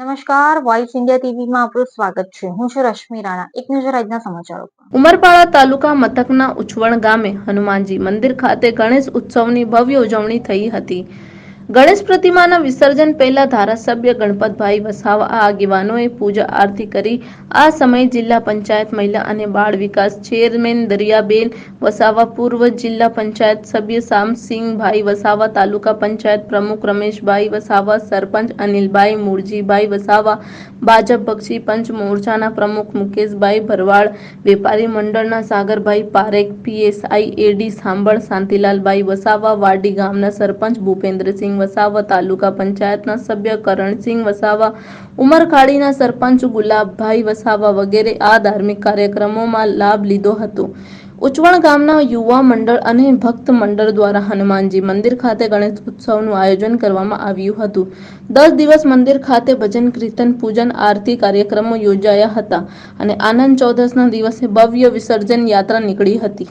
નમસ્કાર voice India ટીવીમાં આપનું સ્વાગત છે. હું છું રશ્મિ રાણા. એક નજર આજના સમાચારો ઉમરપાડા તાલુકા મથકના ઉછવણ ગામે હનુમાનજી મંદિર ખાતે ગણેશ ઉત્સવની ભવ્ય ઉજવણી થઈ હતી. ગણેશ પ્રતિમાના વિસર્જન પહેલા ધારાસભ્ય ગણપતભાઈ વસાવા આગેવાનોએ પૂજા આરતી કરી. આ સમયે જિલ્લા પંચાયત મહિલા અને બાળ વિકાસ ચેરમેન દરિયાબેન વસાવા, પૂર્વ જિલ્લા પંચાયત સભ્ય શામસિંહભાઈ વસાવા, તાલુકા પંચાયત પ્રમુખ રમેશભાઈ વસાવા, સરપંચ અનિલભાઈ મૂળજીભાઈ વસાવા, ભાજપ બક્ષી પંચ મોરચાના પ્રમુખ મુકેશભાઈ ભરવાડ, વેપારી મંડળના સાગરભાઈ પારેખ, પીએસઆઈ, એડી સાંભળ, શાંતિલાલભાઈ વસાવા, વાડી ગામના સરપંચ ભૂપેન્દ્રસિંહ વસાવા તાલુકા પંચાયતના સભ્ય કરણસિંહ વસાવા, ઉમરખાડીના સરપંચ ગુલાબભાઈ વસાવા વગેરે આ ધાર્મિક કાર્યક્રમોમાં લાભ લીધો હતો. ઉચવણ ગામના યુવા મંડળ અને ભક્ત મંડળ દ્વારા હનુમાનજી મંદિર ખાતે ગણેશ ઉત્સવનું આયોજન કરવામાં આવ્યું હતું. દસ દિવસ મંદિર ખાતે ભજન, કીર્તન, પૂજન, આરતી કાર્યક્રમો યોજાયા હતા અને આનંદ ચૌદસના દિવસે ભવ્ય વિસર્જન યાત્રા નીકળી હતી.